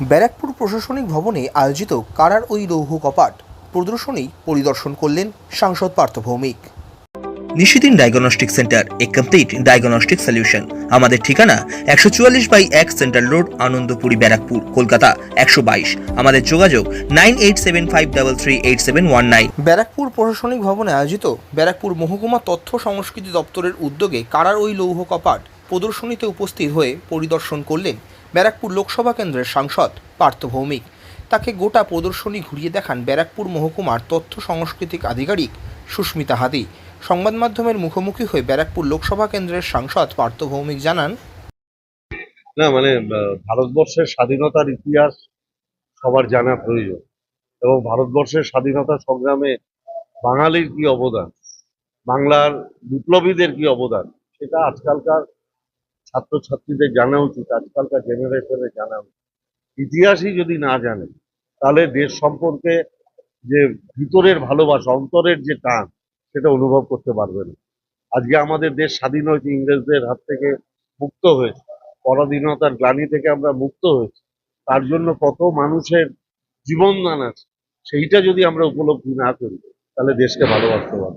ব্যারাকপুর প্রশাসনিক ভবনে আয়োজিত কারার ওই লৌহ কপাট প্রদর্শনী পরিদর্শন করলেন সাংসদ Partha Bhowmick. Nishidin diagnostic centre a complete diagnostic solution আমাদের ঠিকানা একশো চুয়াল্লিশ বাই এক সেন্ট্রাল রোড আনন্দপুরি ব্যারাকপুর কলকাতা একশো বাইশ। আমাদের যোগাযোগ nine eight seven five double three eight seven one nine. Barrackpore প্রশাসনিক ভবনে আয়োজিত ব্যারাকপুর মহকুমা তথ্য সংস্কৃতি দপ্তরের উদ্যোগে কারার ওই লৌহ কপাট প্রদর্শনীতে উপস্থিত হয়ে পরিদর্শন করলেন ব্যারাকপুর লোকসভা কেন্দ্রের সাংসদ পার্থ ভৌমিক। তাকে গোটা প্রদর্শনী ঘুরিয়ে দেখান ব্যারাকপুর মহকুমার তথ্য সাংস্কৃতিক আধিকারিক সুস্মিতা হাদি। সংবাদ মাধ্যমের মুখোমুখি হয়ে ব্যারাকপুর লোকসভা কেন্দ্রের সাংসদ পার্থ ভৌমিক জানান, না মানে ভারতবর্ষের স্বাধীনতার ইতিহাস সবার জানা প্রয়োজন এবং ভারতবর্ষের স্বাধীনতা সংগ্রামে বাঙালির কি অবদান, বাংলার বিপ্লবীদের কি অবদান, সেটা আজকালকার ছাত্রছাত্রীদের জানা উচিত, আজকালকার জেনারেশনের জানা উচিত। ইতিহাসই যদি না জানে, তাহলে দেশ সম্পর্কে যে ভিতরের ভালোবাসা, অন্তরের যে টান, সেটা অনুভব করতে পারবে না। আজকে আমাদের দেশ স্বাধীন হয়েছে, ইংরেজদের হাত থেকে মুক্ত হয়েছে, পরাধীনতার গ্লানি থেকে আমরা মুক্ত হয়েছি। তার জন্য কত মানুষের জীবনদান আছে, সেইটা যদি আমরা উপলব্ধি না করি, তাহলে দেশকে ভালোবাসতে পারব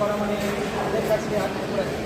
না।